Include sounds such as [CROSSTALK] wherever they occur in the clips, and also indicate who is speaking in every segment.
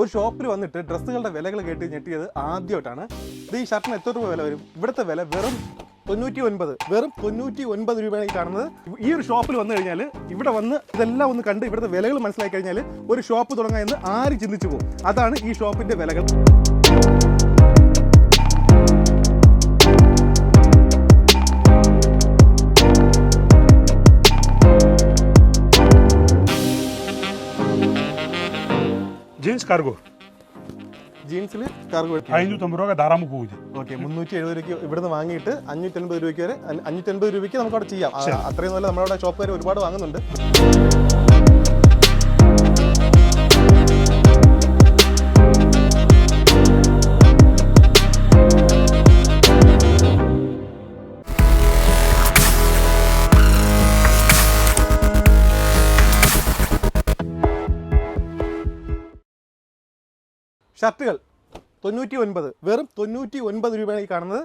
Speaker 1: ഒരു ഷോപ്പിൽ വന്നിട്ട് ഡ്രസ്സുകളുടെ വിലകൾ കേട്ട് ഞെട്ടിയത് ആദ്യമായിട്ടാണ്. ഇത് ഈ ഷർട്ടിന് എത്ര രൂപ വില വരും? ഇവിടുത്തെ വില വെറും തൊണ്ണൂറ്റി ഒൻപത് വെറും തൊണ്ണൂറ്റി ഒൻപത് രൂപയാണ് കാണുന്നത്. ഈ ഒരു ഷോപ്പിൽ വന്നു കഴിഞ്ഞാൽ ഇവിടെ വന്ന് ഇതെല്ലാം ഒന്ന് കണ്ട് ഇവിടുത്തെ വിലകൾ മനസ്സിലാക്കി കഴിഞ്ഞാൽ ഒരു ഷോപ്പ് തുടങ്ങാൻ എന്ന് ആര് ചിന്തിച്ചു പോകും? അതാണ് ഈ ഷോപ്പിന്റെ വിലകൾ.
Speaker 2: ജീൻസ് കാർഗോ
Speaker 1: ജീൻസിൽ കാർഗോ
Speaker 2: അഞ്ഞൂറ്റമ്പത് രൂപ ധാരാളം പോകും
Speaker 1: ഓക്കെ മുന്നൂറ്റി എഴുപത് രൂപയ്ക്ക് ഇവിടുന്ന് വാങ്ങിയിട്ട് അഞ്ഞൂറ്റൻപത് രൂപയ്ക്ക് വരെ അഞ്ഞൂറ്റൻപത് രൂപയ്ക്ക് നമുക്ക് അവിടെ ചെയ്യാം അത്രയും നല്ല നമ്മുടെ ഷോപ്പുകാർ ഒരുപാട് വാങ്ങുന്നുണ്ട്. ഷർട്ടുകൾ. തൊണ്ണൂറ്റി ഒൻപത് വെറും തൊണ്ണൂറ്റി ഒൻപത് രൂപയാണ് ഈ കാണുന്നത്.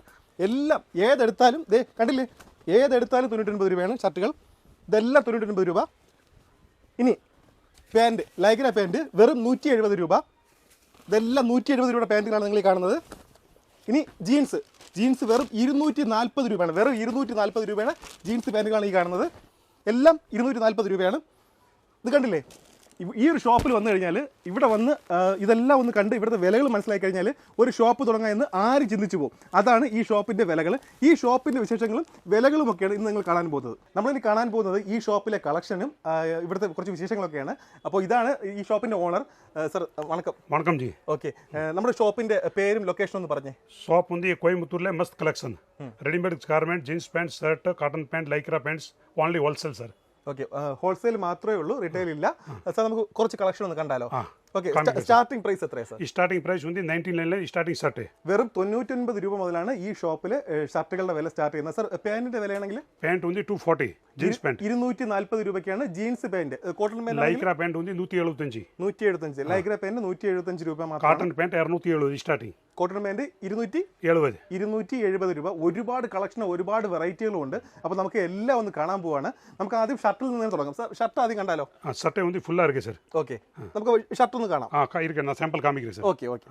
Speaker 1: എല്ലാം ഏതെടുത്താലും ദേ കണ്ടില്ലേ? ഏതെടുത്താലും തൊണ്ണൂറ്റി ഒൻപത് രൂപയാണ് ഷർട്ടുകൾ. ഇതെല്ലാം തൊണ്ണൂറ്റി ഒൻപത് രൂപ. ഇനി പാന്റ് ലൈഗ്ര പാന്റ് വെറും നൂറ്റി എഴുപത് രൂപ. ഇതെല്ലാം നൂറ്റി എഴുപത് രൂപയുടെ പാന്റുകളാണ് നിങ്ങൾ കാണുന്നത്. ഇനി ജീൻസ്. ജീൻസ് വെറും ഇരുന്നൂറ്റി നാൽപ്പത് രൂപയാണ്. വെറും ഇരുന്നൂറ്റി നാൽപ്പത് രൂപയാണ് ജീൻസ് പാന്റുകളാണ് ഈ കാണുന്നത്. എല്ലാം ഇരുന്നൂറ്റി നാൽപ്പത് രൂപയാണ്. ഇത് കണ്ടില്ലേ? ഈ ഒരു ഷോപ്പിൽ വന്നു കഴിഞ്ഞാൽ ഇവിടെ വന്ന് ഇതെല്ലാം ഒന്ന് കണ്ട് ഇവിടുത്തെ വിലകൾ മനസ്സിലാക്കി കഴിഞ്ഞാൽ ഒരു ഷോപ്പ് തുടങ്ങാൻ എന്ന് ആര് ചിന്തിച്ചു പോകും. അതാണ് ഈ ഷോപ്പിന്റെ വിലകൾ. ഈ ഷോപ്പിന്റെ വിശേഷങ്ങളും വിലകളുമൊക്കെയാണ് ഇന്ന് നിങ്ങൾ കാണാൻ പോകുന്നത്. നമ്മളിനി കാണാൻ പോകുന്നത് ഈ ഷോപ്പിലെ കളക്ഷനും ഇവിടുത്തെ കുറച്ച് വിശേഷങ്ങളൊക്കെയാണ്. അപ്പോൾ ഇതാണ് ഈ ഷോപ്പിന്റെ ഓണർ സർ വണക്കം.
Speaker 2: വണക്കം ജി.
Speaker 1: ഓക്കെ. നമ്മുടെ ഷോപ്പിന്റെ പേരും ലൊക്കേഷനും ഒന്ന് പറഞ്ഞേ.
Speaker 2: ഷോപ്പ് ഉണ്ട് കോയമ്പത്തൂരിലെ must collection readymade garment jeans pant shirt cotton pant lycra pants only wholesale sir
Speaker 1: okay wholesale മാത്രമേ ഉള്ളൂ റിറ്റെയിൽ ഇല്ല. സാർ നമുക്ക് കുറച്ച് കളക്ഷൻ ഒന്ന് കണ്ടാലോ? ഓക്കെ സ്റ്റാർട്ടിംഗ് പ്രൈസ് എത്രയാണ് സാർ
Speaker 2: സ്റ്റാർട്ടിംഗ് പ്രൈസ് ഉണ്ട് നയന്റീൻ ലൈനിലെ സ്റ്റാർട്ടിംഗ് ഷർട്ട്
Speaker 1: വെറും തൊണ്ണൂറ്റൊൻപത് രൂപ മുതലാണ് ഈ ഷോപ്പിൽ ഷർട്ടുകളുടെ വില സ്റ്റാർട്ട് ചെയ്യുന്നത്. സാർ പാന്റിന്റെ വിലയാണെങ്കിൽ?
Speaker 2: പാന്റ് ഉണ്ട് ടു ഫോർട്ടി ജീൻസ് പാന്റ്
Speaker 1: ഇരുന്നൂറ്റി നാൽപ്പത് രൂപയ്ക്കാണ് jeans pant cotton pant
Speaker 2: lycra pant ഉണ്ട് നൂറ്റി എഴുപത്തഞ്ച്
Speaker 1: നൂറ്റി എഴുപത്തഞ്ച് ലൈക്ര പാന്റ് നൂറ്റി എഴുപത്തഞ്ച് രൂപ കോട്ടൺ
Speaker 2: കാട്ടൺ പാന്റ് ഇരുന്നൂറ്റി എഴുപത് സ്റ്റാർട്ടിംഗ്
Speaker 1: കോട്ടൺ പാന്റ് ഇരുന്നൂറ്റി
Speaker 2: എഴുപത്.
Speaker 1: ഇരുന്നൂറ്റി എഴുപത് രൂപ. ഒരുപാട് കളക്ഷൻ ഒരുപാട് വെറൈറ്റികളും ഉണ്ട് അപ്പോൾ നമുക്ക് എല്ലാം ഒന്ന് കാണാൻ പോവാണ്. നമുക്ക് ആദ്യം ഷർട്ടിൽ നിന്ന് തുടങ്ങാം. സാർ ഷർട്ട് ആദ്യം കണ്ടാലോ?
Speaker 2: ഷർട്ട് ഫുൾ ആയിരിക്കും സാർ
Speaker 1: ഓക്കെ. നമുക്ക് ഷർട്ട് ഒന്ന് കാണാം.
Speaker 2: സാമ്പിൾ കാണിക്കുന്നത്
Speaker 1: ഓക്കെ ഓക്കെ.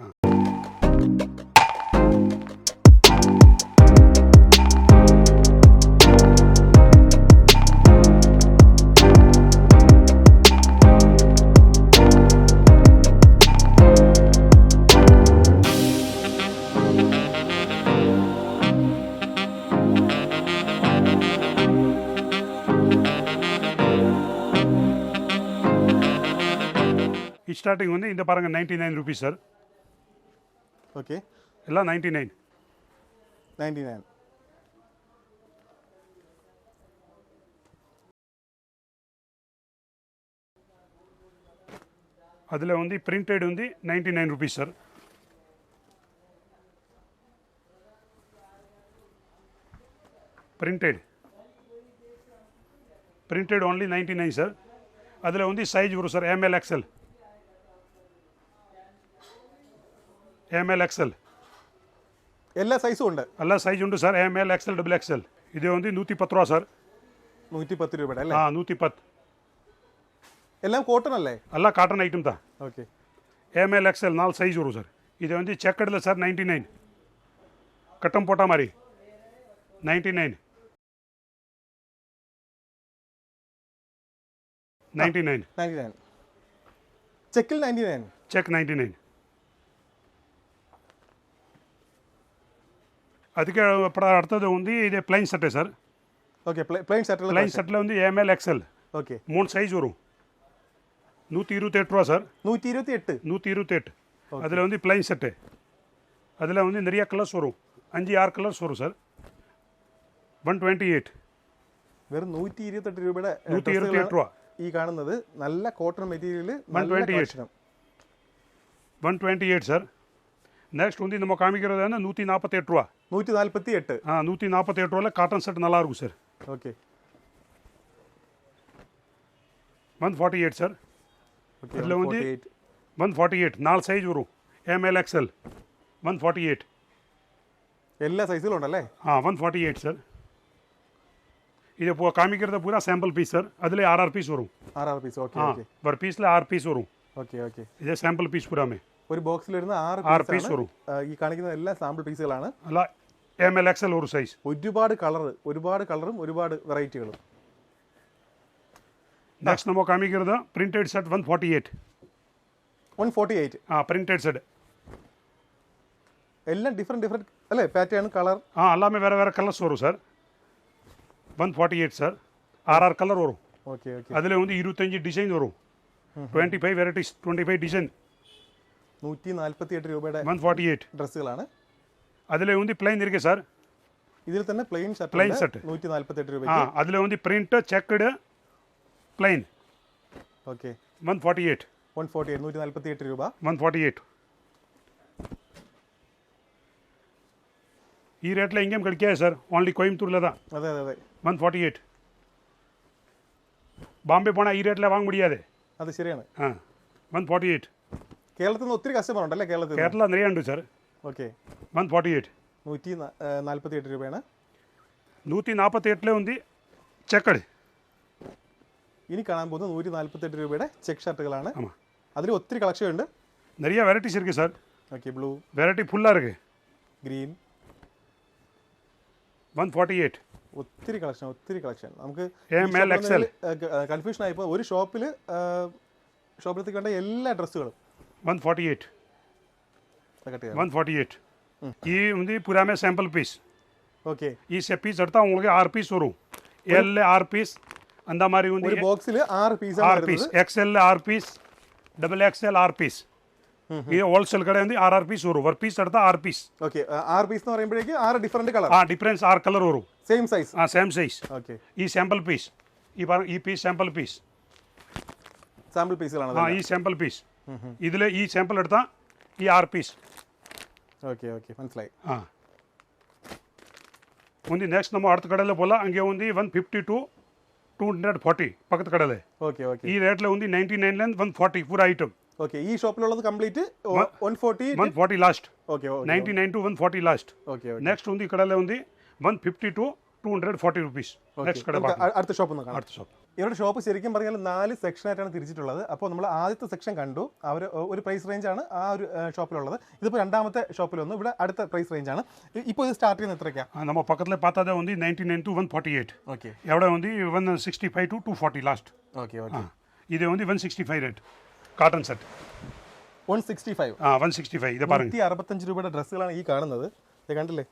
Speaker 2: ஸ்டார்டிங் வந்து இந்த பாருங்கள் ninety nine rupees sir
Speaker 1: okay
Speaker 2: எல்லாம் நைன்ட்டி நைன்
Speaker 1: நைன்ட்டி நைன்
Speaker 2: அதில் வந்து பிரிண்டட் வந்து ninety nine rupees sir printed printed only ninety nine sir அதில் வந்து சைஸ் வரும் sir M L XL M L XL
Speaker 1: എല്ലാ സൈസും ഉണ്ട്.
Speaker 2: എല്ലാ സൈസും ഉണ്ട് sir M L XL double X L ഇത് വന്ന് നൂറ്റി പത്ത് രൂപ സാർ
Speaker 1: നൂറ്റി പത്ത് രൂപയുടെ അല്ലേ?
Speaker 2: ആ നൂറ്റി പത്ത്
Speaker 1: എല്ലാം കോട്ടൺ അല്ലേ?
Speaker 2: അല്ല காட்டன்
Speaker 1: ഐറ്റം
Speaker 2: தான் okay M L X L നാല് സൈസ് വരും സാർ ഇത് വന്ന് check ninety sir ninety nine மாதிரி പോട്ടാ മാറി. Ninety nine
Speaker 1: ninety nine ചെക്കിൽ ninety nine
Speaker 2: check ninety nine ಅದಕ್ಕೆ ಪಡ ಅಡ್ತದ್ದು ಒಂದು ಇದೆ ಪ್ಲೈನ್ ಸೆಟ್ಟೆ sir
Speaker 1: okay
Speaker 2: plain settle plain settle வந்து எம்எல் எக்ஸ்எல்
Speaker 1: ஓகே
Speaker 2: மூணு சைஸ் வரும் நூற்றி இருபத்தெட்டு ரூபா சார்
Speaker 1: நூற்றி இருபத்தி எட்டு
Speaker 2: நூற்றி இருபத்தெட்டு அதில் வந்து பிளைன் செட்டு அதில் வந்து நிறையா கலர்ஸ் வரும் அஞ்சு ஆறு கலர்ஸ் வரும் சார் ஒன் டுவெண்ட்டி எயிറ്റ്
Speaker 1: വെറും നൂറ്റി ഇരുപത്തെട്ട് രൂപയുടെ
Speaker 2: നൂറ്റി
Speaker 1: ഇരുപത്തിയെട്ട്
Speaker 2: രൂപ
Speaker 1: ഈ കാണുന്നത് നല്ല cotton material
Speaker 2: one twenty eight one twenty eight sir next ಒಂದಿನ ನಮ್ಮ ಕಾಮಿಗಿರೋದನ್ನ ನೂತಿ ನಾಲ್ಪತ್ತೆಂಟು
Speaker 1: ರೂಪಾ ನೂற்றி நாற்பத்தி எட்டு
Speaker 2: ಹಾಂ ನೂತಿ ನಾಲ್ಪತ್ತೆಂಟು ರೂಪಾಯಿ ಕಾಟನ್ ಸೆಟ್ நல்லா இருக்கும் sir
Speaker 1: okay
Speaker 2: one forty eight sir
Speaker 1: okay
Speaker 2: இதில் வந்து ஒன் ஃபார்ட்டி எயிட் நாலு சைஸ் வரும் M L XL one forty eight
Speaker 1: എല്ലാ സൈസിലും ഉണ്ടല്ലേ
Speaker 2: ആ വൺ ഫോർട്ടി എയ്റ്റ് സാർ ഇത് പൂ- കാമിക്കിറത് പൂരാ സാമ്പിൾ പീസ് സാർ അതിൽ ആറ് ആറ് പീസ് വരും
Speaker 1: ആറ് ആറ് പീസ് ഓക്കെ
Speaker 2: ആ
Speaker 1: ഓക്കെ
Speaker 2: പെർ പീസിൽ ആറ് പീസ് വരും
Speaker 1: ഓക്കെ ഓക്കെ
Speaker 2: ഇത് സാമ്പിൾ പീസ് പൂരാ മേ
Speaker 1: ഒരു ബോക്സിൽ വരുന്ന ആറ് പീസ് ഈ കാണിക്കുന്ന എല്ലാ സാമ്പിൾ പീസുകളാണ്
Speaker 2: അല്ല എം എൽ ഒരു സൈസ്
Speaker 1: ഒരുപാട് കളർ ഒരുപാട് കളറും ഒരുപാട് വെറൈറ്റികളും
Speaker 2: നെക്സ്റ്റ് നമുക്ക് കാണിക്കുന്നത് printed set one forty
Speaker 1: eight one forty
Speaker 2: eight ആ പ്രിന്റഡ് സെറ്റ്
Speaker 1: എല്ലാം ഡിഫറെന്റ് ഡിഫറെന്റ് അല്ലേ? പാറ്റേൺ കളർ
Speaker 2: ആ എല്ലാമേ വേറെ വേറെ കളർസ് വരും sir one forty eight sir RR colour வரும்
Speaker 1: ஓகே ஓகே
Speaker 2: அதில் வந்து இருபத்தஞ்சி டிசைன் வரும்
Speaker 1: നൂറ്റി നാൽപ്പത്തി എട്ട് രൂപയുടെ
Speaker 2: വൺ ഫോർട്ടി എയ്റ്റ്
Speaker 1: ഡ്രസ്സുകളാണ്
Speaker 2: പ്ലെയിൻ ഇരിക്കും സാർ
Speaker 1: ഇതിൽ തന്നെ പ്ലെയിൻ ഷർട്ട്
Speaker 2: പ്ലെയിൻ ഷർട്ട്
Speaker 1: നൂറ്റി നാൽപ്പത്തി എട്ട്
Speaker 2: രൂപ ആ print checked plain
Speaker 1: okay
Speaker 2: one forty eight
Speaker 1: one forty eight നൂറ്റി നാൽപ്പത്തി രൂപ.
Speaker 2: വൺ ഫോർട്ടി എയ്റ്റ് ഈ റേറ്റിൽ എങ്കിലും സാർ ഓൺലി കോയമ്പത്തൂരിലതാ
Speaker 1: അതെ അതെ അതെ.
Speaker 2: വൺ ഫോർട്ടി എയ്റ്റ് பாம்பே போனால் ஈரேட்டில் முடியாது
Speaker 1: அது ശരിയാണ്.
Speaker 2: ஆ
Speaker 1: കേരളത്തിൽ നിന്ന് ഒത്തിരി കസ്റ്റമർ ഉണ്ടല്ലേ കേരളത്തിൽ നിന്ന്
Speaker 2: കേരള നിറയെ ഉണ്ട് sir
Speaker 1: okay
Speaker 2: one forty eight
Speaker 1: നൂറ്റി നാൽപ്പത്തി എട്ട് രൂപയാണ്
Speaker 2: നൂറ്റി നാൽപ്പത്തി എട്ടിലെ ഉണ്ട് ചെക്കട്
Speaker 1: ഇനി കാണാൻ പോകുന്നത് നൂറ്റി നാൽപ്പത്തി എട്ട് രൂപയുടെ ചെക്ക് ഷർട്ടുകളാണ്
Speaker 2: ஆமாம்
Speaker 1: അതിൽ ഒത്തിരി കളക്ഷൻ ഉണ്ട്
Speaker 2: நிறைய வெரைட்டிஸ் இருக்குது சார்
Speaker 1: ഓക്കെ ബ്ലൂ
Speaker 2: வெரைட்டி ஃபுல்லாக இருக்குது
Speaker 1: ഗ്രീൻ
Speaker 2: ஒன் ஃபார்ட்டி எயிட்
Speaker 1: ഒത്തിരി കളക്ഷൻ ഒത്തിരി കളക്ഷൻ നമുക്ക്
Speaker 2: M, L, X L.
Speaker 1: Confusion ആയപ്പോൾ ഒരു ഷോപ്പിൽ ഷോപ്പിലത്തേക്ക് വേണ്ട എല്ലാ ഡ്രസ്സുകളും
Speaker 2: 148 148 ಈ ಒಂದು ಪುರಾಮೆ ಸ್ಯಾಂಪಲ್ ಪೀಸ್
Speaker 1: ಓಕೆ
Speaker 2: ಈ ಸೆ ಪೀಸ್ ಅಡ್ತಾ ಉಳಿಗೆ ಆರು ಪೀಸ್ ವರೂ ಎಲ್ ಆರು ಪೀಸ್ ಅಂದ ಮಾರಿ
Speaker 1: ಒಂದು ബോക്സിൽ ആറ് പീസ്
Speaker 2: ಆರು പീസ്
Speaker 1: ಎಕ್ಸ್
Speaker 2: ಎಲ್ ಆರು ಪೀಸ್ ಡಬಲ್ ಎಕ್ಸ್ ಎಲ್ ಆರು ಪೀಸ್ ഈ ഹോൾസെയിൽ കടയിൽ നിന്ന് ആറ് ആറ് പീസ് വരും ഒരു പീസ് എടുത്താൽ ആറ് പീസ്
Speaker 1: ഓക്കെ ആറ് പീസ് എന്ന് പറയുമ്പോഴേക്ക് ആറ് ഡിഫറെന്റ് കളർ
Speaker 2: ആ ഡിഫറൻസ് ആറ് കളർ വരും
Speaker 1: സെയിം സൈസ്
Speaker 2: ആ സെയിം സൈസ്
Speaker 1: ഓക്കെ
Speaker 2: ഈ സാമ്പിൾ പീസ് ഈ പറഞ്ഞ ഈ പീസ് സാമ്പിൾ പീസ്
Speaker 1: സാമ്പിൾ പീസുകളാണ്
Speaker 2: ആ ഈ സാമ്പിൾ പീസ് இதில் ఈ శాంపుల్
Speaker 1: పెడతా ఈ ஆறு
Speaker 2: పీస్ ఓకే ఓకే వన్ ఫ్లై ఉంది నెక్స్ట్ నమ్మ అడత కడలే పోలా అంగే ఉంది one fifty two two
Speaker 1: hundred forty
Speaker 2: పక్కత కడలే ఓకే ఓకే ఈ రేట్లో ఉంది నైన్టీ నైన్
Speaker 1: లెన్ వన్ ఫార్టీ పూర ఐటమ్ ఓకే
Speaker 2: ఈ షాప్లో complete
Speaker 1: one
Speaker 2: forty one forty last okay ninety
Speaker 1: nine two
Speaker 2: one forty last okay next ఉంది ఇక్కడలే ఉంది one fifty two two hundred forty
Speaker 1: rupees next కడ అర్థ షాప్ ఉంది
Speaker 2: అర్థ షాప్
Speaker 1: ഇവരുടെ ഷോപ്പ് ശരിക്കും പറഞ്ഞാൽ നാല് സെക്ഷനായിട്ടാണ് തിരിച്ചിട്ടുള്ളത്. അപ്പോൾ നമ്മൾ ആദ്യത്തെ സെക്ഷൻ കണ്ടു. അവർ ഒരു പ്രൈസ് റേഞ്ചാണ് ആ ഒരു ഷോപ്പിലുള്ളത് ഇതിപ്പോൾ രണ്ടാമത്തെ ഷോപ്പിൽ വന്നു. ഇവിടെ അടുത്ത പ്രൈസ് റേഞ്ചാണ് ഇപ്പോൾ ഇത് സ്റ്റാർട്ട് ചെയ്യുന്ന എത്രയ്ക്കാണ്
Speaker 2: നമ്മൾ പക്കത്തിൽ പത്താതെ വന്ന് ninety nine two one forty eight
Speaker 1: okay
Speaker 2: എവിടെ വന്ന് one sixty five two two forty last
Speaker 1: okay okay
Speaker 2: ഇത് வந்து one sixty five rate cotton set
Speaker 1: one sixty five
Speaker 2: ആ വൺ സിക്സ്റ്റി ഫൈവ് ഇത്
Speaker 1: പറഞ്ഞു. അറുപത്തഞ്ച് രൂപയുടെ ഡ്രസ്സുകളാണ് ഈ കാണുന്നത്. ഇത് കണ്ടില്ലേ?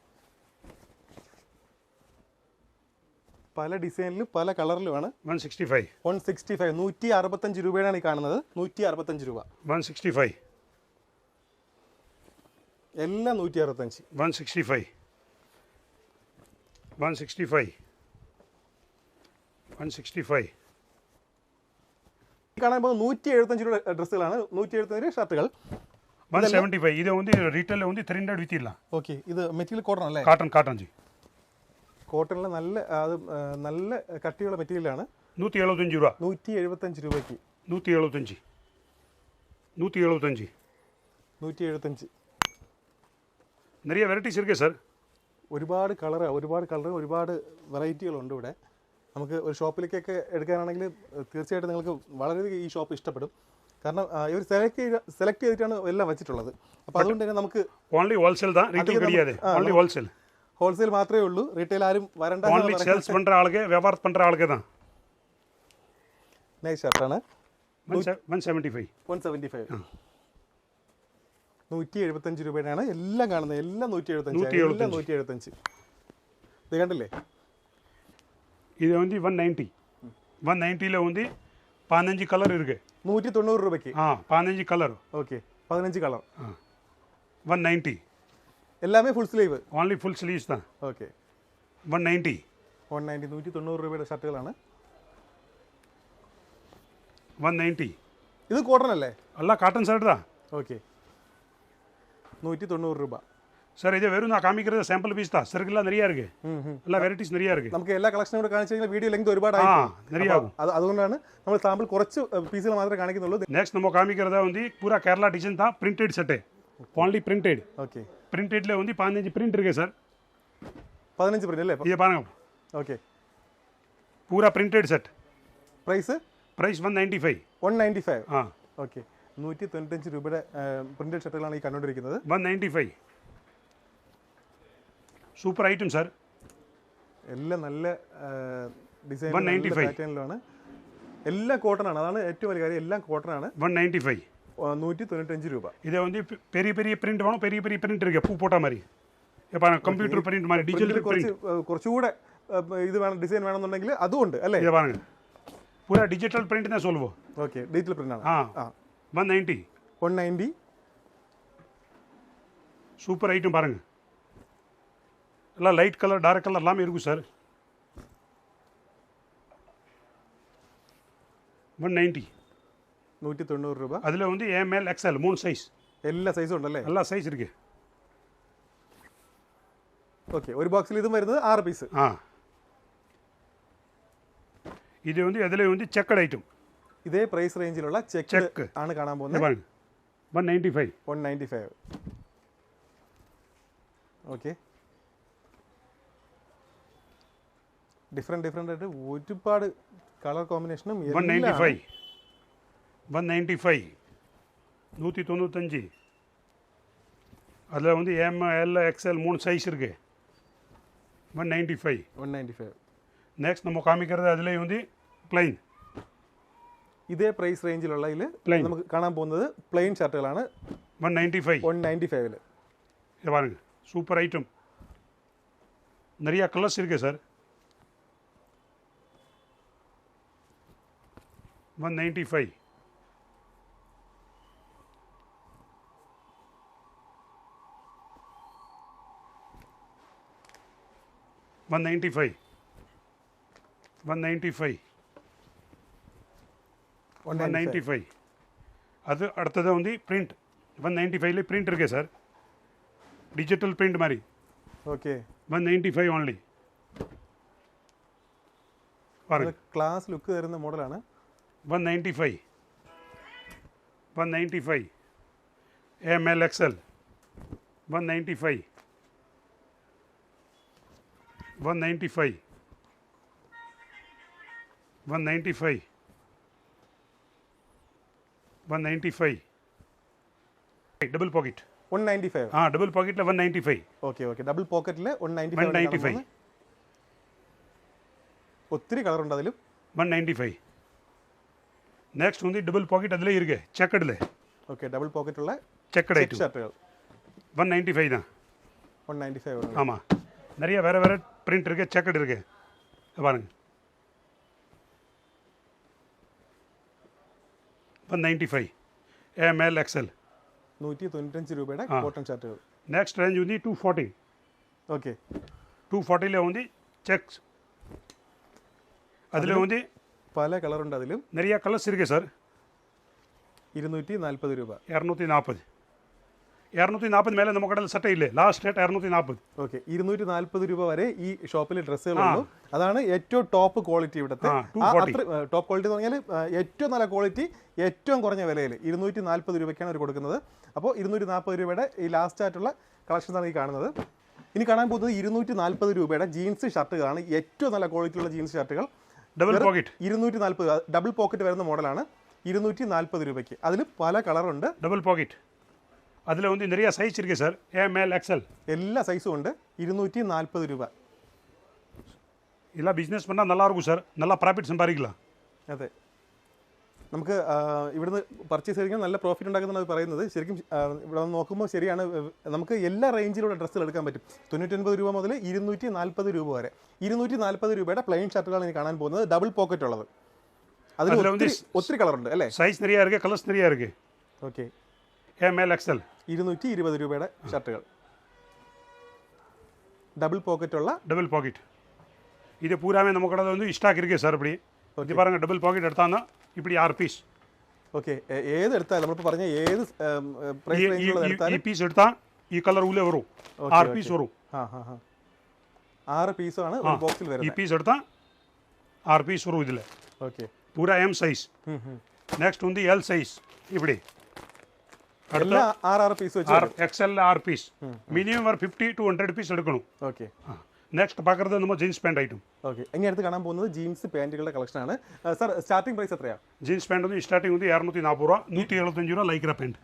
Speaker 1: പല ഡിസൈനിലും പല കളറിലുമാണ്.
Speaker 2: One sixty five
Speaker 1: one sixty five നൂറ്റി അറുപത്തഞ്ച് രൂപയാണ് ഈ കാണുന്നത് നൂറ്റി അറുപത്തഞ്ച് രൂപ
Speaker 2: വൺ സിക്സ്റ്റി ഫൈവ്
Speaker 1: എല്ലാം നൂറ്റി അറുപത്തഞ്ച്
Speaker 2: one sixty five one sixty five one sixty
Speaker 1: five കാണാൻ നൂറ്റി എഴുപത്തഞ്ച് ഡ്രസ്സുകളാണ് നൂറ്റി എഴുപത്തഞ്ച് ഷർട്ടുകൾ
Speaker 2: ಒನ್ ಸೆವೆಂಟಿ ಫೈವ್ ಇದು ಒಂದು ರೀಟೇಲ್ ಒಂದು ತ್ರೀ
Speaker 1: കോട്ടണിൽ നല്ല അത് നല്ല കട്ടിയുള്ള മെറ്റീരിയലാണ്
Speaker 2: നൂറ്റി എഴുപത്തഞ്ച് രൂപ.
Speaker 1: നൂറ്റി എഴുപത്തഞ്ച് രൂപയ്ക്ക്.
Speaker 2: നൂറ്റി എഴുപത്തഞ്ച് நூற்றி எழுபத்தஞ்சி
Speaker 1: നൂറ്റി എഴുപത്തഞ്ച്
Speaker 2: நிறைய വെറൈറ്റീസ് இருக்கே സാർ
Speaker 1: ഒരുപാട് കളറ് ഒരുപാട് കളറ് ഒരുപാട് വെറൈറ്റികളുണ്ട് ഇവിടെ. നമുക്ക് ഒരു ഷോപ്പിലേക്കൊക്കെ എടുക്കാനാണെങ്കിൽ തീർച്ചയായിട്ടും നിങ്ങൾക്ക് വളരെയധികം ഈ ഷോപ്പ് ഇഷ്ടപ്പെടും. കാരണം ഇവർ സെലക്ട് ചെയ്ത സെലക്ട് ചെയ്തിട്ടാണ് എല്ലാം വെച്ചിട്ടുള്ളത്. അപ്പോൾ അതുകൊണ്ട് തന്നെ നമുക്ക്
Speaker 2: ഓൺലി ഹോൾസെയിൽ தான்
Speaker 1: ഓൺലി
Speaker 2: ഹോൾസെയിൽ ஹோல்சேல்
Speaker 1: ഹോൾസെയിൽ മാത്രമേ ഉള്ളൂ റീറ്റെയിൽ ആരും വരണ്ട
Speaker 2: ஓன்லி சேல்ஸ் பண்ற ஆளுக்கு வியாபாரம் பண்ற ஆளுக்கு தான்
Speaker 1: nice ഷർട്ടാണ്
Speaker 2: one seventy five
Speaker 1: one seventy five നൂറ്റി എഴുപത്തഞ്ച് രൂപയുടെയാണ് എല്ലാം കാണുന്നത് എല്ലാം നൂറ്റി എഴുപത്തഞ്ച്
Speaker 2: നൂറ്റി
Speaker 1: എല്ലാം
Speaker 2: എഴുപത്തഞ്ച്.
Speaker 1: നൂറ്റി എഴുപത്തഞ്ച് ഇത് കണ്ടില്ലേ
Speaker 2: இது வந்து ஒன் நைன்ட்டி ஒன் நைன்ட்டியில் வந்து பதினஞ்சு கலர் இருக்கு
Speaker 1: നൂറ്റി തൊണ്ണൂറ് രൂപയ്ക്ക്
Speaker 2: ஆ பதினஞ்சு கலர்
Speaker 1: ഓക്കെ പതിനഞ്ച് colour
Speaker 2: one ninety
Speaker 1: എല്ലാമേ full sleeve
Speaker 2: only full sleeves தான்
Speaker 1: okay
Speaker 2: one ninety
Speaker 1: one ninety നൂറ്റി തൊണ്ണൂറ് രൂപയുടെ ഷർട്ടുകളാണ്
Speaker 2: ஒன் நைன்ட்டி
Speaker 1: ഇത് കോട്ടൺ അല്ലേ
Speaker 2: எல்லாம் காட்டன் ஷர்ட் தான்
Speaker 1: ഓക്കെ നൂറ്റി തൊണ്ണൂറ് രൂപ
Speaker 2: சார் இது வெறும் நான் காமிக்கிறது சாம்பிள் பீஸ் தான் சருக்குலாம் நிறையா இருக்கு எல்லாம் வெரைட்டிஸ் நிறையா இருக்கு
Speaker 1: നമുക്ക് എല്ലാ കളക്ഷനും കൂടെ കാണിച്ചു കഴിഞ്ഞാൽ വീഡിയോ ലെങ്ത് ഒരുപാട്
Speaker 2: ആ
Speaker 1: ആയി
Speaker 2: நிறைய ஆகும்
Speaker 1: അത് അതുകൊണ്ടാണ് നമ്മൾ സാമ്പിൾ കുറച്ച് പീസുകൾ മാത്രമേ കാണിക്കുന്നുള്ളൂ
Speaker 2: நெக்ஸ்ட் நம்ம காமிக்கிறதா வந்து பூரா கேரளா டிசைன் தான் printed set only printed
Speaker 1: okay
Speaker 2: பிரிண்டட்ல வந்து பதினஞ்சு பிரிண்ட் இருக்கு சார்
Speaker 1: പതിനഞ്ച് പ്രിന്റ് അല്ലേ
Speaker 2: இதை பாருங்க
Speaker 1: ഓക്കെ
Speaker 2: பூரா printed set
Speaker 1: price
Speaker 2: price one ninety five
Speaker 1: one ninety five
Speaker 2: ஆ
Speaker 1: ഓക്കെ നൂറ്റി തൊണ്ണൂറ്റഞ്ച് രൂപയുടെ പ്രിന്റഡ് ഷർട്ടുകളാണ് ഈ കണ്ടുകൊണ്ടിരിക്കുന്നത്
Speaker 2: one ninety five super item sir
Speaker 1: എല്ലാം നല്ല ഡിസൈൻ
Speaker 2: 195.
Speaker 1: പാറ്റേണിലാണ് എല്ലാം കോട്ടൺ ആണ് അതാണ് ഏറ്റവും വലിയ കാര്യം എല്ലാം കോട്ടൺ ആണ്
Speaker 2: ஒன் நைன்ட்டி ஃபைவ்
Speaker 1: ആ, நூற்றி தொண்ணூத்தஞ்சு ரூபா
Speaker 2: இதை வந்து பெ- பெரிய பெரிய பிரிண்ட் வேணும் பெரிய பெரிய பிரிண்ட் இருக்கு பூ போட்ட மாதிரி இப்போ கம்ப்யூட்டர் பிரிண்ட் மாதிரி
Speaker 1: പ്രിന്റിൽ
Speaker 2: டிஜிட்டல்
Speaker 1: കുറച്ച്
Speaker 2: பிரிண்ட்
Speaker 1: ആ, കുറച്ചുകൂടെ ആ, ഇത് വേണം ഡിസൈൻ വേണമെന്നുണ്ടെങ്കിൽ അതും ഉണ്ട് അല്ലേ
Speaker 2: இதை பாருங்க பூரா டிஜிட்டல் பிரிண்ட் தான் சொல்லுவோம்
Speaker 1: ഓക്കെ ഡിജിറ്റൽ പ്രിന്റ് ആണ്
Speaker 2: ஆ
Speaker 1: ആ
Speaker 2: one ninety
Speaker 1: one ninety
Speaker 2: super item பாருங்க எல்லாம் லைட் கலர் டார்க் கலர் எல்லாமே இருக்கும் சார் ஒன் நைன்ட்டி
Speaker 1: നൂറ്റി തൊണ്ണൂറ് രൂപ
Speaker 2: அதில் வந்து எம்எல் எக்ஸ்எல் மூணு சைஸ்
Speaker 1: എല്ലാ സൈസും ഉണ്ടല്ലേ
Speaker 2: எல்லா சைஸ் இருக்கு
Speaker 1: ഓക്കെ ഒരു ബോക്സിൽ ഇതും വരുന്നത് ആറ് പീസ്
Speaker 2: ஆ இது வந்து அதில் வந்து செக்கட் ஐட்டம்
Speaker 1: ഇതേ പ്രൈസ് റേഞ്ചിലുള്ള ചെക്ക്
Speaker 2: Check.
Speaker 1: ആണ് കാണാൻ
Speaker 2: இதை
Speaker 1: പോകുന്നത്
Speaker 2: பாருங்க one ninety five
Speaker 1: one ninety five okay different different ആയിട്ട് ഒരുപാട് കളർ കോമ്പിനേഷനും
Speaker 2: one ninety five one ninety five நூற்றி தொண்ணூத்தஞ்சு அதில் வந்து எம் எல் எக்ஸ்எல் மூணு சைஸ் இருக்கு one ninety five
Speaker 1: one ninety five
Speaker 2: next நம்ம காமிக்கிறது அதுலேயும் வந்து പ്ലെയിൻ
Speaker 1: ഇതേ പ്രൈസ് റേഞ്ചിലുള്ള ഇതിൽ
Speaker 2: Plain.
Speaker 1: നമുക്ക് കാണാൻ പോകുന്നത് plain ഷർട്ടുകളാണ്
Speaker 2: one ninety five
Speaker 1: one ninety ഫൈവില്
Speaker 2: இது பாருங்க சூப்பர் ஐட்டம் நிறையா கலர்ஸ் இருக்கு சார் ஒன் நைன்ட்டி ஃபைவ் 195 195 195 அது அடுத்ததாக வந்து பிரிண்ட் ஒன் நைன்ட்டி ஃபைவ்ல பிரிண்ட் இருக்கே சார் டிஜிட்டல் பிரிண்ட் மாதிரி. Okay one ninety five only
Speaker 1: class look തരുന്ന
Speaker 2: மாடலான one ninety five one ninety five M L X L one ninety 195 195 195
Speaker 1: double pocket 195
Speaker 2: ஆ double
Speaker 1: பாக்கெட்ல 195 okay okay double
Speaker 2: பாக்கெட்ல 195 195
Speaker 1: ഒത്തിരി colour
Speaker 2: ഉണ്ട് അതിലും 195 നെക്സ്റ്റ് ഉണ്ട് ഡബിൾ പോക്കറ്റ് അതിലേ ഇരിക്കേ ചെക്കഡിൽ
Speaker 1: ഓക്കെ ഡബിൾ
Speaker 2: പോക്കറ്റ്
Speaker 1: ഉള്ള
Speaker 2: ചെക്കഡ്
Speaker 1: ഷർട്ടുകൾ
Speaker 2: 195 தான்
Speaker 1: 195
Speaker 2: ஆமா நிறைய வேறு வேறு பிரிண்ட் இருக்கு செக்கட் இருக்கு இதை பாருங்க one ninety five M L XL
Speaker 1: നൂറ്റി തൊണ്ണൂറ്റഞ്ച് രൂപയുടെ
Speaker 2: ആ.
Speaker 1: കോട്ടൺ ഷർട്ടുകൾ
Speaker 2: நெக்ஸ்ட் ரேஞ்ச் வந்து டூ ஃபார்ட்டி
Speaker 1: ഓക്കെ
Speaker 2: டூ ஃபார்ட்டியில் வந்து செக்ஸ் அதில் வந்து
Speaker 1: പല കളറുണ്ട് അതിലും
Speaker 2: நிறைய கலர்ஸ் இருக்கு சார்
Speaker 1: ഇരുന്നൂറ്റി നാൽപ്പത് രൂപ
Speaker 2: இரநூத்தி நாற்பது ഇരുന്നൂറ്റി നാൽപ്പത് മേലെ നമുക്ക് കടയിൽ സെറ്റ് ഇല്ലേ ലാസ്റ്റ് റേറ്റ് ഇരുന്നൂറ്റി നാൽപ്പത്
Speaker 1: ഓക്കെ ഇരുന്നൂറ്റി നാൽപ്പത് രൂപ വരെ ഈ ഷോപ്പിലെ ഡ്രസ്സുകളുള്ളൂ അതാണ് ഏറ്റവും ടോപ്പ് ക്വാളിറ്റി ഇവിടുത്തെ. ടോപ്പ് ക്വാളിറ്റി എന്ന് പറഞ്ഞാൽ ഏറ്റവും നല്ല ക്വാളിറ്റി ഏറ്റവും കുറഞ്ഞ വിലയിൽ ഇരുന്നൂറ്റി നാൽപ്പത് രൂപയ്ക്കാണ് അവർ കൊടുക്കുന്നത്. അപ്പോൾ ഇരുന്നൂറ്റി നാൽപ്പത് രൂപയുടെ ഈ ലാസ്റ്റ് ആയിട്ടുള്ള ആണ് ഈ കാണുന്നത്. ഇനി കാണാൻ പോകുന്നത് ഇരുന്നൂറ്റി നാൽപ്പത് രൂപയുടെ ജീൻസ് ഷർട്ടുകളാണ് ഏറ്റവും നല്ല ക്വാളിറ്റിയുള്ള ജീൻസ് ഷർട്ടുകൾ
Speaker 2: ഡബിൾ പോക്കറ്റ്
Speaker 1: ഇരുന്നൂറ്റി നാൽപ്പത് ഡബിൾ പോക്കറ്റ് വരുന്ന മോഡലാണ് ഇരുന്നൂറ്റി നാൽപ്പത് രൂപയ്ക്ക്. അതിൽ പല കളറുണ്ട്
Speaker 2: ഡബിൾ പോക്കറ്റ് அதில் வந்து நிறைய சைஸ் இருக்கு சார் எம்எல் எக்ஸ்எல்
Speaker 1: എല്ലാ സൈസും ഉണ്ട് ഇരുന്നൂറ്റി നാൽപ്പത് രൂപ
Speaker 2: இதெல்லாம் பிஸ்னஸ் பண்ணால் நல்லா இருக்கும் சார் நல்லா ப்ராஃபிட் சம்பாதிக்கலாம்
Speaker 1: അതെ നമുക്ക് ആ, ഇവിടുന്ന് പർച്ചേസ് ചെയ്തിരിക്കാൻ നല്ല പ്രോഫിറ്റ് ഉണ്ടാക്കുന്നതാണ് പറയുന്നത് ശരിക്കും ആ, ഇവിടെ വന്ന് നോക്കുമ്പോൾ ശരിയാണ് നമുക്ക് എല്ലാ റേഞ്ചിലുള്ള ഡ്രസ്സുകൾ എടുക്കാൻ പറ്റും തൊണ്ണൂറ്റൊൻപത് രൂപ മുതൽ ഇരുന്നൂറ്റി നാൽപ്പത് രൂപ വരെ ഇരുന്നൂറ്റി നാൽപ്പത് രൂപയുടെ പ്ലെയിൻ ഷർട്ടുകളാണ് ഇനി കാണാൻ പോകുന്നത് ഡബിൾ പോക്കറ്റ് ഉള്ളത് അതിൽ
Speaker 2: അതില്
Speaker 1: ഒത്തിരി
Speaker 2: வந்து
Speaker 1: ഒത്തിരി കളറുണ്ട് അല്ലേ
Speaker 2: சைஸ் நிறையா இருக்குது கலர்ஸ் நிறையா இருக்குது
Speaker 1: ഓക്കെ
Speaker 2: எம்எல் எக்ஸ்எல்
Speaker 1: ഇരുന്നൂറ്റി ഇരുപത് രൂപയുടെ ഷർട്ടുകൾ. ഡബിൾ പോക്കറ്റ് ഉള്ള
Speaker 2: ഡബിൾ പോക്കറ്റ് ഇത് പൂരാമേ ನಮ್ಮ ಕಡೆ ಒಂದು ಸ್ಟಾಕ್ ಇರಿಕೆ ಸರ್ ಇಪ್ಪಡಿ ಇದು ಪಾರಂಗ എടുത്താന്ന് ഇപ്പടി ആറ് പീസ്
Speaker 1: ഓക്കെ ഏത് എടുത്താൽ നമ്മളിപ്പോൾ പറഞ്ഞ ഏത്
Speaker 2: ഈ പീസ് എടുത്താൽ ഈ കളർ ഉള്ളിൽ വരും. ആറ് പീസ് വരും.
Speaker 1: ആറ് പീസാണ് ഒരു ബോക്സിൽ
Speaker 2: ഈ പീസ് എടുത്താൽ ആറ് പീസ് വരും ഇതിൽ
Speaker 1: ഓക്കെ
Speaker 2: പൂര എം സൈസ് നെക്സ്റ്റ് ഉണ്ട് എൽ സൈസ് ഇവിടെ
Speaker 1: അടുത്ത ആറ് ആറ് പീസ് വെച്ച്
Speaker 2: എക്സ് എൽ ആറ് പീസ് മിനിമം ഒരു ഫിഫ്റ്റി ടു ഹൺഡ്രഡ് പീസ് എടുക്കണം.
Speaker 1: ഓക്കെ
Speaker 2: നെക്സ്റ്റ് പാക്കുന്നത് നമ്മൾ ജീൻസ് പാന്റ് ഐറ്റം
Speaker 1: ഓക്കെ ഇനി അടുത്ത് കാണാൻ പോകുന്നത് ജീൻസ് പാന്റുകളുടെ കളക്ഷൻ ആണ്. സാർ സ്റ്റാർട്ടിംഗ് പ്രൈസ് എത്രയാണ്
Speaker 2: ജീൻസ് പാന്റ് ഒന്ന് സ്റ്റാർട്ടിംഗ് വന്ന് ഇരുന്നൂറ്റി നാൽപ്പത് രൂപ നൂറ്റി എഴുപത്തഞ്ച് രൂപ ലൈക്ര പാന്റ്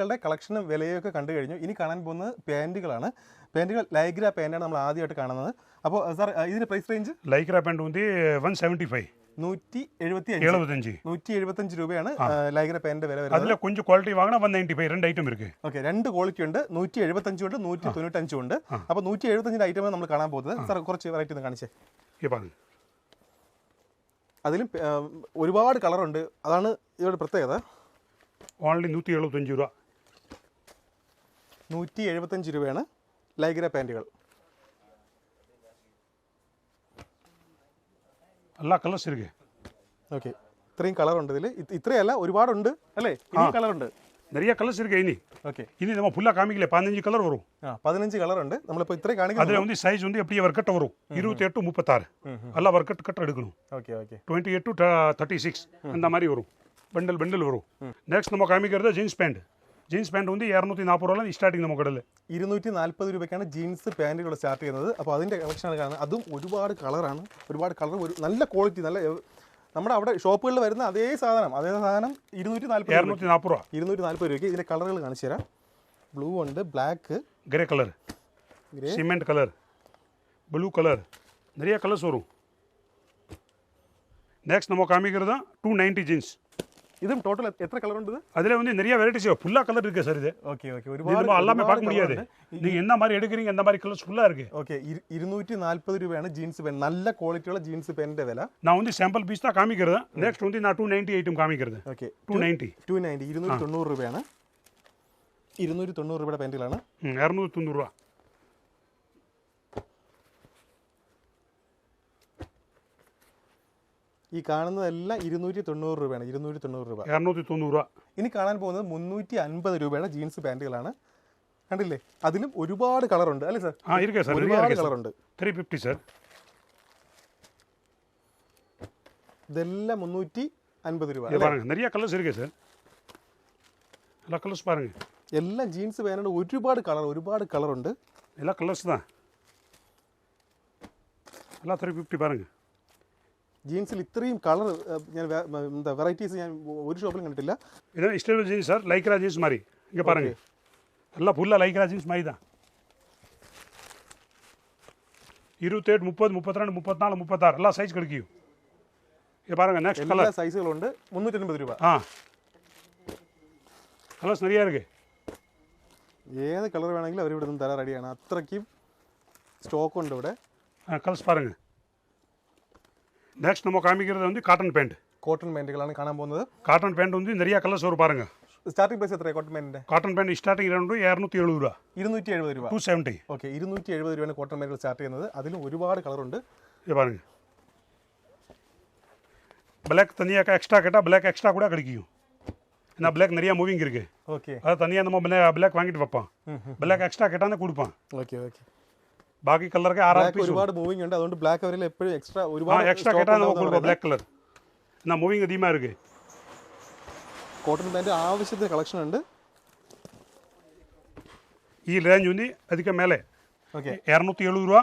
Speaker 2: பேண்ட்
Speaker 1: നമ്മൾ ഷർട്ടുകളുടെ കളക്ഷനും വിലയൊക്കെ കണ്ടു കഴിഞ്ഞു ഇനി കാണാൻ പോകുന്നത് പാൻറ്റുകളാണ് പാൻറ്റുകൾ ലൈഗ്ര പാൻറ്റാണ് നമ്മൾ ആദ്യമായിട്ട് കാണുന്നത് അപ്പോൾ സാർ ഇതിൻ്റെ പ്രൈസ് റേഞ്ച്
Speaker 2: லைக்ரா பேண்ட் வந்து ஒன் செவன்ட்டி ஃபைவ்
Speaker 1: നൂറ്റി എഴുപത്തി അഞ്ച്
Speaker 2: எழுபத்தஞ்சு
Speaker 1: നൂറ്റി എഴുപത്തഞ്ച് രൂപയാണ് ലൈഗ്ര പാൻറ്റിൻ്റെ വില വരുന്നത്
Speaker 2: அதில் கொஞ்சம் குவாலிட்டி வாங்கினா ஒன் நைன்ட்டி ஃபைவ் ரெண்டு ஐட்டம் இருக்குது
Speaker 1: ഓക്കെ രണ്ട് ക്വാളിറ്റി ഉണ്ട് നൂറ്റി എഴുപത്തഞ്ചും ഉണ്ട് നൂറ്റി തൊണ്ണൂറ്റഞ്ചും ഉണ്ട് അപ്പോൾ നൂറ്റി എഴുപത്തഞ്ചിൻ്റെ ഐറ്റമാണ് നമ്മൾ കാണാൻ പോകുന്നത് സാർ കുറച്ച് വെറൈറ്റി ഒന്ന് കാണിച്ചേ
Speaker 2: இங்கே பாருங்க
Speaker 1: അതിലും ആ, ഒരുപാട് കളറുണ്ട് അതാണ് ഇവരുടെ പ്രത്യേകത
Speaker 2: ஓன்லி நூற்றி எழுபத்தஞ்சு ரூபா
Speaker 1: നൂറ്റി എഴുപത്തഞ്ച് രൂപയാണ് ലൈഗ്ര പാൻറ്റുകൾ
Speaker 2: எல்லா கலர்ஸ் இருக்கு
Speaker 1: ഓക്കെ ഇത്രയും കളറുണ്ട് ഇതിൽ ഇത്രയല്ല ഒരുപാടുണ്ട് അല്ലേ ഇനിയും കളറുണ്ട്
Speaker 2: நிறைய கலர்ஸ் இருக்கு இனி
Speaker 1: ഓക്കെ
Speaker 2: இனி நம்ம ஃபுல்லாக காமிக்கல பதினஞ்சு கலர் வரும்
Speaker 1: ആ പതിനഞ്ച് കളറുണ്ട് നമ്മളിപ്പോൾ ഇത്രയും കാണിക്കുന്നത്
Speaker 2: அதில் வந்து சைஸ் வந்து எப்படியே வர்க்கட்ட வரும் இருபத்தி எட்டு முப்பத்தாறு எல்லாம் வர்க்கட்டு கட்ட எடுக்கணும்
Speaker 1: okay okay
Speaker 2: twenty eight to thirty six அந்த மாதிரி வரும் பண்டல் பண்டல் வரும் நெக்ஸ்ட் நம்ம காமிக்கிறது ஜீன்ஸ் பேண்ட் ஜீன்ஸ் பேண்ட் வந்து இரநூத்தி நாற்பது ரூபா ஸ்டார்டிங் நம்ம கடையில்
Speaker 1: ഇരുന്നൂറ്റി നാൽപ്പത് രൂപയ്ക്കാണ് ജീൻസ് പാൻറ്റുകൾ സ്റ്റാർട്ട് ചെയ്യുന്നത് അപ്പോൾ അതിൻ്റെ കളക്ഷനാണ് കാണുന്നത് അതും ഒരുപാട് കളറാണ് ഒരുപാട് കളർ ഒരു നല്ല ക്വാളിറ്റി നല്ല എവ്- നമ്മുടെ അവിടെ ഷോപ്പുകളിൽ വരുന്ന അതേ സാധനം അതേ സാധനം ഇരുന്നൂറ്റി നാൽപ്പത് രൂപ
Speaker 2: இரநூத்தி நாற்பது ரூபா
Speaker 1: ഇരുന്നൂറ്റി നാൽപ്പത് രൂപയ്ക്ക് ഇതിൻ്റെ കളറുകൾ കാണിച്ചു തരാം ബ്ലൂ ഉണ്ട് black
Speaker 2: grey colour
Speaker 1: Grey.
Speaker 2: Cement colour blue colour நிறைய கலர்ஸ் வரும் நெக்ஸ்ட் நம்ம காமிக்கிறது டூ நைன்ட்டி ஜீன்ஸ்
Speaker 1: ഇതും ടോട്ടൽ എത്ര കളറുണ്ട് ഇത്
Speaker 2: அதில் வந்து நிறைய வெரைட்டிஸ் ஃபுல்லாக கலர் இருக்குது சார் இது
Speaker 1: ഓക്കെ ഓക്കെ
Speaker 2: இது
Speaker 1: ഒരുപാട്
Speaker 2: நம்ம எல்லாமே
Speaker 1: ഒരുപാട്
Speaker 2: பார்க்க முடியாது
Speaker 1: colour ഉണ്ട്.
Speaker 2: நீங்கள் என்ன மாதிரி எடுக்கிறீங்க எந்த மாதிரி கலர்ஸ் ஃபுல்லாக இருக்குது
Speaker 1: ഓക്കെ ഇരുന്നൂറ്റി നാൽപ്പത് രൂപയാണ് ജീൻസ് പാൻറ് നല്ല ക്വാളിറ്റിയുള്ള ജീൻസ് പാൻറ്റിൻ്റെ വില
Speaker 2: நான் வந்து சாம்பிள் பீஸ் தான் காமிக்கிறது நெக்ஸ்ட் வந்து நான் டூ நைன்ட்டி ஐட்டம் காமிக்கிறது
Speaker 1: okay
Speaker 2: two ninety
Speaker 1: two ninety ഇരുന്നൂറ്റി തൊണ്ണൂറ് രൂപയാണ് ഇരുന്നൂറ്റി തൊണ്ണൂറ് രൂപയുടെ പാൻറ്റുകളാണ്
Speaker 2: ம் இரநூத்தி தொண்ணூறுரூவா
Speaker 1: ഈ കാണുന്നതെല്ലാം ഇരുന്നൂറ്റി തൊണ്ണൂറ് രൂപയാണ് ഇരുന്നൂറ്റി തൊണ്ണൂറ് രൂപ.
Speaker 2: ഇരുന്നൂറ്റി തൊണ്ണൂറ് രൂപ.
Speaker 1: ഇനി കാണാൻ പോകുന്നത് മുന്നൂറ്റി അൻപത് രൂപയുടെ ജീൻസ് പാന്റുകളാണ്. കണ്ടില്ലേ? അതിലും ഒരുപാട് കളറുണ്ട്. അല്ലേ സാർ?
Speaker 2: ഇരിക്കാം സാർ
Speaker 1: ഒരുപാട് കളറുണ്ട്.
Speaker 2: Three fifty sir.
Speaker 1: ഇതെല്ലാം മുന്നൂറ്റി അൻപത് രൂപ
Speaker 2: നിറയെ കളേഴ്സ് ഇരിക്കാം സാർ. എല്ലാ കളേഴ്സ് പാരുങ്ങ.
Speaker 1: എല്ലാം ജീൻസ് പാന്റ് ഒരുപാട് കളർ ഒരുപാട് കളറുണ്ട്.
Speaker 2: എല്ലാ കളേഴ്സ് എല്ലാ ത്രീ ഫിഫ്റ്റി പറഞ്ഞു
Speaker 1: ജീൻസിൽ ഇത്രയും കളർ ഞാൻ വേ- എന്താ വെറൈറ്റീസ് ഞാൻ ഒരു ഷോപ്പിലും കണ്ടിട്ടില്ല
Speaker 2: இதான் style jeans sir lycra jeans மாதிரி இங்கே பாருங்க எல்லாம் ஃபுல்லாக லைக்ரா ஜீன்ஸ் மாதிரி தான் இருபத்தெட்டு முப்பது முப்பத்தி ரெண்டு முப்பத்தினாலு முப்பத்தாறு எல்லாம் சைஸ் கிடைக்கும் இது பாருங்க நெக்ஸ்ட்
Speaker 1: എല്ലാ
Speaker 2: கலர்
Speaker 1: സൈസുകളുണ്ട് മുന്നൂറ്റി അൻപത് രൂപ
Speaker 2: ஆ கலர்ஸ் நிறையா இருக்கு
Speaker 1: ഏത് കളർ വേണമെങ്കിലും അവർ ഇവിടെ നിന്ന് തരാൻ റെഡിയാണ് അത്രയ്ക്കും സ്റ്റോക്ക് ഉണ്ട് ഇവിടെ
Speaker 2: கலர்ஸ் பாருங்க நெக்ஸ்ட் நம்ம காமிக்கிறது வந்து காட்டன் பேண்ட்
Speaker 1: കോട്ടൺ പാൻറ്റുകളാണ് കാണാൻ പോകുന്നത്
Speaker 2: காட்டன் பேண்ட் வந்து நிறைய கலர்ஸ் வரும் பாருங்க
Speaker 1: സ്റ്റാർട്ടിംഗ് പ്രൈസ് എത്രയാണ് കോട്ടൺ പാൻറ്റിൻ്റെ
Speaker 2: காட்டன் பேண்ட் ஸ்டார்டிங் ரெண்டு இரநூத்தி எழுபது ரூபா
Speaker 1: ഇരുന്നൂറ്റി എഴുപത് രൂപ
Speaker 2: டூ செவன்ட்டி
Speaker 1: ഓക്കെ ഇരുന്നൂറ്റി എഴുപത് രൂപയാണ് കോട്ടൺ പാൻറ്റുകൾ സ്റ്റാർട്ട് ചെയ്യുന്നത് അതിലും ഒരുപാട് കളറുണ്ട്
Speaker 2: இது பாருங்க பிளாக் தனியாக எக்ஸ்ட்ரா கேட்டால் பிளாக் எக்ஸ்ட்ரா கூட கிடைக்கும் ஏன்னா பிளாக் நிறைய மூவிங் இருக்கு
Speaker 1: ഓക്കെ
Speaker 2: அதை தனியாக நம்ம பிளாக் பிளாக் வாங்கிட்டு வைப்பான் பிளாக் எக்ஸ்ட்ரா கேட்டால் கொடுப்பான்
Speaker 1: ഓക്കെ ഓക്കെ
Speaker 2: ബാക്കി
Speaker 1: കളറൊക്കെ
Speaker 2: ആറാം
Speaker 1: ഒരുപാട് മൂവിംഗ് ഉണ്ട്. അതുകൊണ്ട് ബ്ലാക്ക് അവരിൽ എപ്പോഴും എക്സ്ട്രാ ഒരുപാട്
Speaker 2: എക്സ്ട്രാ കേട്ടാൽ നോക്കുമ്പോൾ ബ്ലാക്ക് കളർ എന്നാ മൂവിംഗ് അധികமாக இருக்கு
Speaker 1: കോട്ടൺ പാന്റ് ആവശ്യത്തിന് കളക്ഷൻ ഉണ്ട്.
Speaker 2: ഈ ലേഞ്ച് വന്ന് അധികം മേലെ.
Speaker 1: ഓക്കെ
Speaker 2: ഇരുന്നൂറ്റി എഴുപത് രൂപ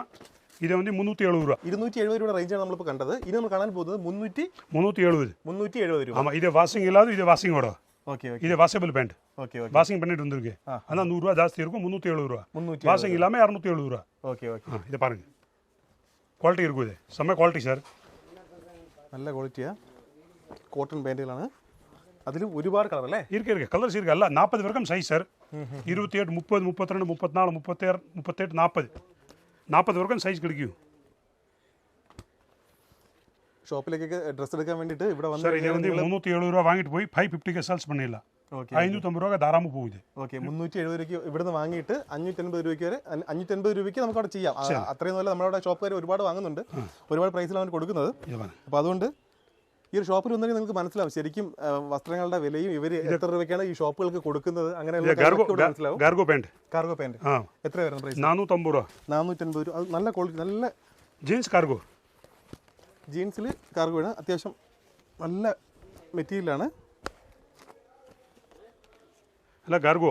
Speaker 2: ഇത് വന്നി മുന്നൂറ്റി എഴുപത് രൂപ.
Speaker 1: ഇരുന്നൂറ്റി എഴുപത് രൂപയുടെ റേഞ്ചാണ് നമ്മളിപ്പോൾ കണ്ടത്. ഇനി നമ്മൾ കാണാൻ പോകുന്നത് മുന്നൂറ്റി
Speaker 2: മുന്നൂറ്റി എഴുപത്
Speaker 1: മുന്നൂറ്റി എഴുപത് രൂപ
Speaker 2: ஆமாம் இது வாஷிங் இல்லாத இது வாஷிங்கோட
Speaker 1: ஓகே
Speaker 2: இது வாஷபிள் பேண்ட்
Speaker 1: ஓகே
Speaker 2: வாஷிங் பண்ணிட்டு வந்திருக்கு அதான் நூறுரூவா ஜாஸ்தி இருக்கும் முந்நூற்றி எழுபது ரூபா வாஷிங் ഇല്ലാമേ അറുന്നൂറ്റി എഴുപത് രൂപ.
Speaker 1: ஓகே ஓகே
Speaker 2: ஆ இதை பாருங்கள் குவாலிட்டி இருக்கும் இது செம்ம குவாலிட்டி സാർ
Speaker 1: നല്ല ക്വാളിറ്റിയാ കോട്ടൺ പാൻറ്റുകളാണ് അതിൽ ഒരുപാട് കളർ അല്ലേ?
Speaker 2: இருக்கு இருக்கு கலர்ஸ் இருக்கு எல்லாம் நாற்பது வரைக்கும் சைஸ் சார் இருபத்தி ஏழு முப்பது முப்பத்தி ரெண்டு முப்பத்தி நாலு முப்பத்தேழு முப்பத்தெட்டு நாற்பது நாற்பது வரைக்கும் சைஸ் கிடைக்கும்
Speaker 1: ഷോപ്പിലേക്കൊക്കെ ഡ്രസ്സ് എടുക്കാൻ വേണ്ടിയിട്ട് ഇവിടെ സാർ
Speaker 2: വന്ന് ഇത് வந்து முந்நூற்றி எழுபது ரூபா வாங்கிட்டு போய் ஃபைவ் ஃபிஃப்டிக்கு சேல்ஸ் பண்ணிடலாம் അഞ്ഞൂറ്റമ്പത് രൂപ ധാരാളം പോകില്ല
Speaker 1: ഓക്കെ മുന്നൂറ്റി എഴുപത് രൂപയ്ക്ക് ഇവിടുന്ന് വാങ്ങിയിട്ട് അഞ്ഞൂറ്റി അൻപത് രൂപയ്ക്ക് വരെ അഞ്ഞൂറ്റി അൻപത് രൂപയ്ക്ക് നമുക്ക് അവിടെ ചെയ്യാം. അത്രയും നല്ല നമ്മളവിടെ ഷോപ്പുകാർ ഒരുപാട് വാങ്ങുന്നുണ്ട്. ഒരുപാട് പ്രൈസിലാണ്
Speaker 2: അവർ കൊടുക്കുന്നത്.
Speaker 1: അപ്പോൾ അതുകൊണ്ട് ഈ ഒരു ഷോപ്പിൽ വന്നെങ്കിൽ നിങ്ങൾക്ക് മനസ്സിലാവും. ശരിക്കും വസ്ത്രങ്ങളുടെ വിലയും ഇവർ എത്ര രൂപയ്ക്കാണ് ഈ ഷോപ്പുകൾക്ക് കൊടുക്കുന്നത് അങ്ങനെ
Speaker 2: കാർഗോ പാന്റ്
Speaker 1: കാർഗോ
Speaker 2: പാന്റ്
Speaker 1: എത്ര വരുന്ന പ്രൈസ്?
Speaker 2: നാനൂറ്റമ്പത് രൂപ.
Speaker 1: നാനൂറ്റമ്പത് രൂപ. നല്ല ക്വാളിറ്റി നല്ല
Speaker 2: ജീൻസ് കാർഗോ
Speaker 1: ജീൻസിൽ കാർഗോ ആണ് അത്യാവശ്യം നല്ല മെറ്റീരിയലാണ്.
Speaker 2: അല്ല ഗാർഗോ.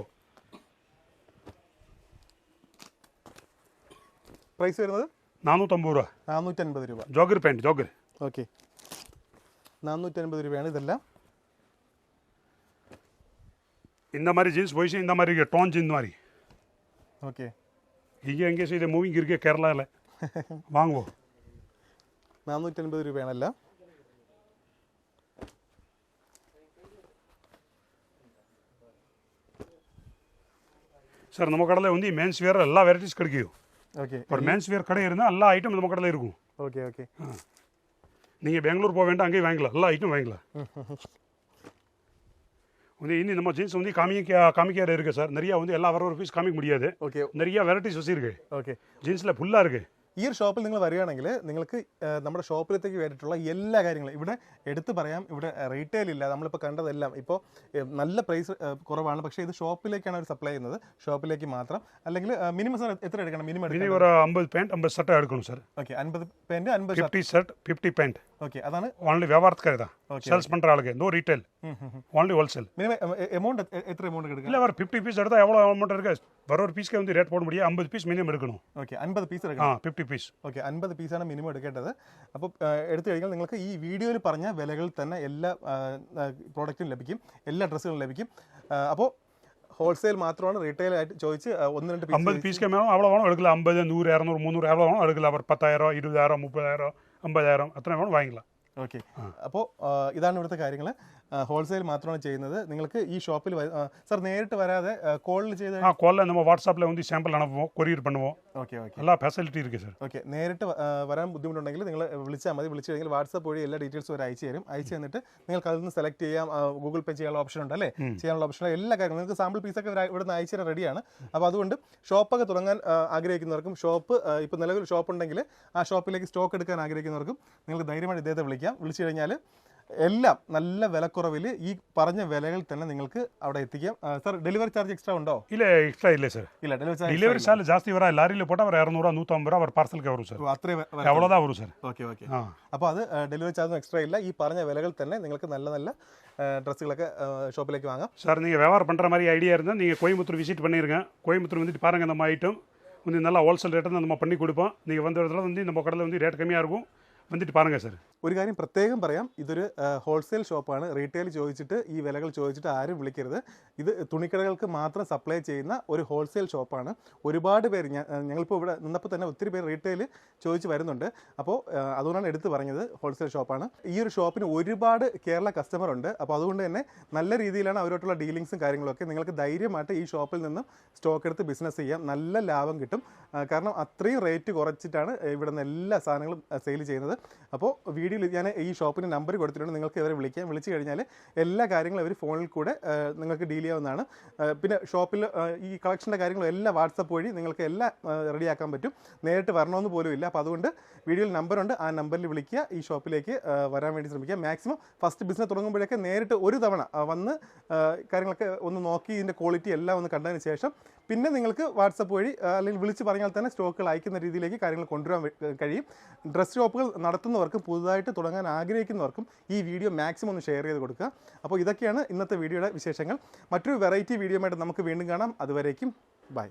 Speaker 1: പ്രൈസ് വരുന്നത്?
Speaker 2: നാനൂറ്റമ്പത് രൂപ.
Speaker 1: നാനൂറ്റൻപത് രൂപ.
Speaker 2: Jogger pant jogger.
Speaker 1: ഓക്കെ നാനൂറ്റൻപത് രൂപയാണ് ഇതെല്ലാം.
Speaker 2: இந்த மாதிரி ஜீன்ஸ் போயிடுச்சு இந்த மாதிரி இருக்கு டோன் ஜீன் மாதிரி
Speaker 1: ஓகே
Speaker 2: இங்கே எங்கேயும் இது மூவிங் இருக்கு கேரளாவில் வாங்குவோம்
Speaker 1: രൂപയാണല്ലോ.
Speaker 2: சார் நம்ம கடையில் வந்து ಮೆನ್ಸ್ ವೇರ್ ಎಲ್ಲ ವೆರೈಟೀಸ್ ಕಡೆಗೆಯು
Speaker 1: ஓகே
Speaker 2: ஒரு மென்ஸ் வேர் கடை இருந்தால் எல்லா ஐட்டம் நம்ம கடையில் இருக்கும்.
Speaker 1: ஓகே ஓகே
Speaker 2: நீங்கள் பெங்களூர் போக வேண்டாம் அங்கேயும் வாங்கிக்கலாம். எல்லா ஐட்டம் வாங்கிக்கலாம். [LAUGHS] வந்து இன்னி நம்ம ஜீன்ஸ் வந்து காமிக்க காமிக்கிற இருக்குது சார். நிறையா வந்து எல்லா வர ஒரு பீஸ் காமிக்க முடியாது.
Speaker 1: ஓகே
Speaker 2: நிறையா வெரைட்டிஸ் வச்சுருக்கு.
Speaker 1: ஓகே
Speaker 2: ஜீன்ஸில் ஃபுல்லாக இருக்குது
Speaker 1: ഈ ഒരു ഷോപ്പിൽ നിങ്ങൾ വരികയാണെങ്കിൽ നിങ്ങൾക്ക് ആ, നമ്മുടെ ഷോപ്പിലത്തേക്ക് വേണ്ടിയിട്ടുള്ള എല്ലാ കാര്യങ്ങളും ഇവിടെ എടുത്തു പറയാം ഇവിടെ റീറ്റെയിൽ ഇല്ല നമ്മളിപ്പോൾ കണ്ടതെല്ലാം ഇപ്പോൾ ഏ, നല്ല പ്രൈസ് കുറവാണ് പക്ഷേ ഇത് ഷോപ്പിലേക്കാണ് അവർ സപ്ലൈ ചെയ്യുന്നത് ഷോപ്പിലേക്ക് മാത്രം അല്ലെങ്കിൽ മിനിമം സാർ എത്ര എടുക്കണം മിനിമം
Speaker 2: இனி
Speaker 1: എടുക്കണം
Speaker 2: ஒரு ஐம்பது பேண்ட் ஐம்பது சட்டை எடுக்கணும் சார்
Speaker 1: ഓക്കെ അൻപത് പേൻറ്റ് അൻപത് shirt
Speaker 2: fifty shirt fifty pant
Speaker 1: okay അതാണ്
Speaker 2: ஓன்லி வியாபாரத்துக்காக தான்
Speaker 1: Okay,
Speaker 2: சேல்ஸ் பண்ணுற ஆளுக்கு no retail only wholesale
Speaker 1: minimum amount എത്ര എമൗണ്ട് എടുക്കണം
Speaker 2: இல்லை ஒரு ஃபிஃப்டி பீஸ் எடுத்தால் எவ்வளோ அமௌண்ட் இருக்கு வர ஒரு பீஸ்க்கு வந்து ரேட் போட முடியாது ஐம்பது பீஸ் மினிமம் எடுக்கணும்
Speaker 1: ഓക്കെ അൻപത് പീസ്
Speaker 2: ஆ
Speaker 1: എടുക്കണം
Speaker 2: ஃபிஃப்டி பீஸ்
Speaker 1: ഓക്കെ അൻപത് പീസാണ് മിനിമം എടുക്കേണ്ടത് അപ്പോൾ എടുത്തു കഴിഞ്ഞാൽ നിങ്ങൾക്ക് ഈ വീഡിയോയിൽ പറഞ്ഞ വിലകളിൽ തന്നെ എല്ലാ പ്രോഡക്റ്റും ലഭിക്കും എല്ലാ ഡ്രസ്സുകളും ലഭിക്കും അപ്പോൾ ഹോൾസെയിൽ മാത്രമാണ് റീറ്റെയിൽ ആയിട്ട് ചോദിച്ച് ആ, ഒന്ന് രണ്ട് പീസ്
Speaker 2: ஐம்பது பீஸ்க்கு மேலே அவ்வளோ வேணும் எடுக்கலாம் ஐம்பது நூறு இரநூறு முந்நூறு எவ்வளோ வேணும் எடுக்கலாம் ஒரு பத்தாயிரம் இருபதாயிரம் முப்பதாயிரம் ஐம்பதாயிரம் அத்தனை வேணும் வாங்கிக்கலாம்
Speaker 1: ഓക്കെ അപ്പോൾ ഇതാണ് ഇവിടുത്തെ കാര്യങ്ങൾ ഹോൾസെയിൽ മാത്രമാണ് ചെയ്യുന്നത് നിങ്ങൾക്ക് ഈ ഷോപ്പിൽ സാർ നേരിട്ട് വരാതെ കോളിൽ ചെയ്ത്
Speaker 2: ஆ கோலில் நம்ம வாட்ஸ்அப்பில் வந்து சாம்பிள் அனுப்புவோம் கொரியர் பண்ணுவோம்
Speaker 1: ഓക്കെ ഓക്കെ
Speaker 2: எல்லா ஃபெசிலிட்டி இருக்குது சார்
Speaker 1: ഓക്കെ നേരിട്ട് വ- ആ, വരാൻ ബുദ്ധിമുട്ടുണ്ടെങ്കിൽ നിങ്ങൾ വിളിച്ചാൽ മതി വിളിച്ചു കഴിഞ്ഞാൽ വാട്സപ്പ് വഴി എല്ലാ ഡീറ്റെയിൽസും അവർ അയച്ചു തരും അയച്ചു തന്നിട്ട് നിങ്ങൾക്ക് അതിൽ നിന്ന് സെലക്ട് ചെയ്യാം ആ, ഗൂഗിൾ പേ ചെയ്യാനുള്ള ഓപ്ഷൻ ഉണ്ട് അല്ലേ ചെയ്യാനുള്ള ഓപ്ഷൻ എല്ലാ കാര്യങ്ങളും നിങ്ങൾക്ക് സാമ്പിൾ പീസൊക്കെ ഇവർ ഇവിടെ നിന്ന് അയച്ചു തരാൻ റെഡിയാണ് അപ്പോൾ അതുകൊണ്ട് ഷോപ്പൊക്കെ തുടങ്ങാൻ ആ, ആഗ്രഹിക്കുന്നവർക്കും ഷോപ്പ് ഇപ്പോൾ നിലവിൽ ഷോപ്പ് ഉണ്ടെങ്കിൽ ആ ഷോപ്പിലേക്ക് സ്റ്റോക്ക് എടുക്കാൻ ആഗ്രഹിക്കുന്നവർക്കും നിങ്ങൾക്ക് ധൈര്യമായിട്ട് ഇദ്ദേഹത്തെ വിളിക്കാം വിളിച്ചു കഴിഞ്ഞാൽ എല്ലാം നല്ല വിലക്കുറവിൽ ഈ പറഞ്ഞ വിലകളിൽ തന്നെ നിങ്ങൾക്ക് അവിടെ എത്തിക്കാം സാർ ഡെലിവറി ചാർജ് എക്സ്ട്രാ ഉണ്ടോ
Speaker 2: இல்லை எக்ஸ்ட்ரா இல்லை சார்
Speaker 1: ഇല്ല ഡെലിവറി ചാർജ്
Speaker 2: டெலிவரி சார்ஜ் ஜாஸ்தி வரா லாரியில் போட்டால் ஒரு இரநூறுவா நூற்றம்பது ரூபா ஒரு பார்சலுக்கு வரும் சார்
Speaker 1: അത്രയും
Speaker 2: அவ்வளோதான் வரும் சார்
Speaker 1: ഓക്കെ ഓക്കെ
Speaker 2: ஆ
Speaker 1: അപ്പോൾ അത് ഡെലിവറി ചാർജും എക്സ്ട്രാ ഇല്ല ഈ പറഞ്ഞ വിലകൾ തന്നെ നിങ്ങൾക്ക് നല്ല നല്ല ഡ്രസ്സുകളൊക്കെ ഷോപ്പിലേക്ക് வாங்காம்
Speaker 2: சார் நீங்கள் வியாபாரம் பண்ணுற மாதிரி ஐடியா இருந்தால் நீங்கள் கோயம்புத்தூர் விசிட் பண்ணிருங்க கோயம்புத்தூர் வந்துட்டு பாருங்கள் நம்ம ஐட்டம் வந்து நல்லா ஹோல்சேல் ரேட்டு நம்ம பண்ணி கொடுப்போம் நீங்கள் வந்த இடத்துல வந்து நம்ம கடையில் வந்து ரேட் கம்மியாக இருக்கும் வந்துட்டு பாருங்கள் சார்
Speaker 1: ഒരു കാര്യം പ്രത്യേകം പറയാം. ഇതൊരു ഹോൾസെയിൽ ഷോപ്പാണ് റീറ്റെയിൽ ചോദിച്ചിട്ട് ഈ വിലകൾ ചോദിച്ചിട്ട് ആരും വിളിക്കരുത്. ഇത് തുണിക്കടകൾക്ക് മാത്രം സപ്ലൈ ചെയ്യുന്ന ഒരു ഹോൾസെയിൽ ഷോപ്പാണ് ഒരുപാട് പേര് ഞങ്ങളിപ്പോൾ ഇവിടെ നിന്നപ്പോൾ തന്നെ ഒത്തിരി പേര് റീറ്റെയിൽ ചോദിച്ച് വരുന്നുണ്ട്. അപ്പോൾ അതുകൊണ്ടാണ് എടുത്തു പറഞ്ഞത് ഹോൾസെയിൽ ഷോപ്പാണ് ഈ ഒരു ഷോപ്പിന് ഒരുപാട് കേരള കസ്റ്റമർ ഉണ്ട്. അപ്പോൾ അതുകൊണ്ട് തന്നെ നല്ല രീതിയിലാണ് അവരോട്ടുള്ള ഡീലിങ്സും കാര്യങ്ങളൊക്കെ. നിങ്ങൾക്ക് ധൈര്യമായിട്ട് ഈ ഷോപ്പിൽ നിന്നും സ്റ്റോക്ക് എടുത്ത് ബിസിനസ് ചെയ്യാം. നല്ല ലാഭം കിട്ടും. കാരണം അത്രയും റേറ്റ് കുറച്ചിട്ടാണ് ഇവിടെ നിന്ന് എല്ലാ സാധനങ്ങളും സെയിൽ ചെയ്യുന്നത്. അപ്പോൾ വീഡിയോയിൽ ഞാൻ ഈ ഷോപ്പിന് നമ്പർ കൊടുത്തിട്ടുണ്ട്. നിങ്ങൾക്ക് ഇവരെ വിളിക്കാം. വിളിച്ചു കഴിഞ്ഞാൽ എല്ലാ കാര്യങ്ങളും അവർ ഫോണിൽ കൂടെ നിങ്ങൾക്ക് ഡീൽ ചെയ്യാവുന്നതാണ്. പിന്നെ ഷോപ്പിൽ ഈ കളക്ഷന്റെ കാര്യങ്ങളും എല്ലാം വാട്സപ്പ് വഴി നിങ്ങൾക്ക് എല്ലാം റെഡിയാക്കാൻ പറ്റും. നേരിട്ട് വരണമെന്ന് പോലും ഇല്ല. അപ്പോൾ അതുകൊണ്ട് വീഡിയോയിൽ നമ്പറുണ്ട്. ആ നമ്പറിൽ വിളിക്കുക. ഈ ഷോപ്പിലേക്ക് വരാൻ വേണ്ടി ശ്രമിക്കുക. മാക്സിമം ഫസ്റ്റ് ബിസിനസ് തുടങ്ങുമ്പോഴൊക്കെ നേരിട്ട് ഒരു തവണ വന്ന് കാര്യങ്ങളൊക്കെ ഒന്ന് നോക്കി ഇതിന്റെ ക്വാളിറ്റി എല്ലാം ഒന്ന് കണ്ടതിന് ശേഷം പിന്നെ നിങ്ങൾക്ക് വാട്സപ്പ് വഴി അല്ലെങ്കിൽ വിളിച്ച് പറഞ്ഞാൽ തന്നെ സ്റ്റോക്കുകൾ അയക്കുന്ന രീതിയിലേക്ക് കാര്യങ്ങൾ കൊണ്ടുവരാൻ കഴിയും. ഡ്രസ് ഷോപ്പുകൾ നടത്തുന്നവർക്കും പുതുതായിട്ട് തുടങ്ങാൻ ആഗ്രഹിക്കുന്നവർക്കും ഈ വീഡിയോ മാക്സിമം ഒന്ന് ഷെയർ ചെയ്ത് കൊടുക്കുക. അപ്പോൾ ഇതൊക്കെയാണ് ഇന്നത്തെ വീഡിയോയുടെ വിശേഷങ്ങൾ. മറ്റൊരു വെറൈറ്റി വീഡിയോ നമുക്ക് വീണ്ടും കാണാം. അതുവരേക്കും ബൈ.